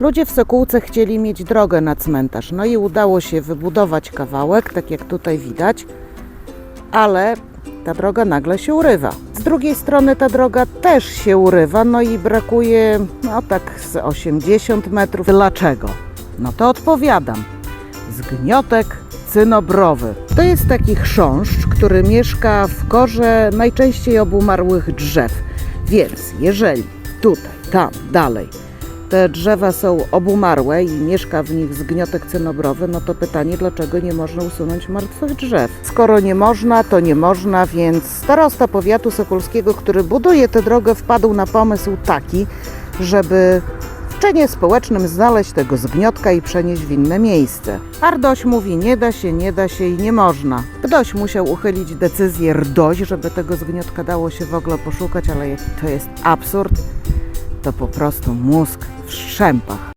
Ludzie w Sokółce chcieli mieć drogę na cmentarz, no i udało się wybudować kawałek, tak jak tutaj widać, ale ta droga nagle się urywa. Z drugiej strony ta droga też się urywa, no i brakuje, no tak z 80 metrów. Dlaczego? No to odpowiadam. Zgniotek cynobrowy. To jest taki chrząszcz, który mieszka w korze najczęściej obumarłych drzew. Więc jeżeli tutaj, tam, dalej te drzewa są obumarłe i mieszka w nich zgniotek cynobrowy, no to pytanie, dlaczego nie można usunąć martwych drzew? Skoro nie można, to nie można, więc starosta powiatu sokolskiego, który buduje tę drogę, wpadł na pomysł taki, żeby w czynie społecznym znaleźć tego zgniotka i przenieść w inne miejsce. Ardoś mówi, nie da się, nie da się i nie można. Ktoś musiał uchylić decyzję RDOŚ, żeby tego zgniotka dało się w ogóle poszukać, ale to jest absurd, to po prostu mózg w szczępach.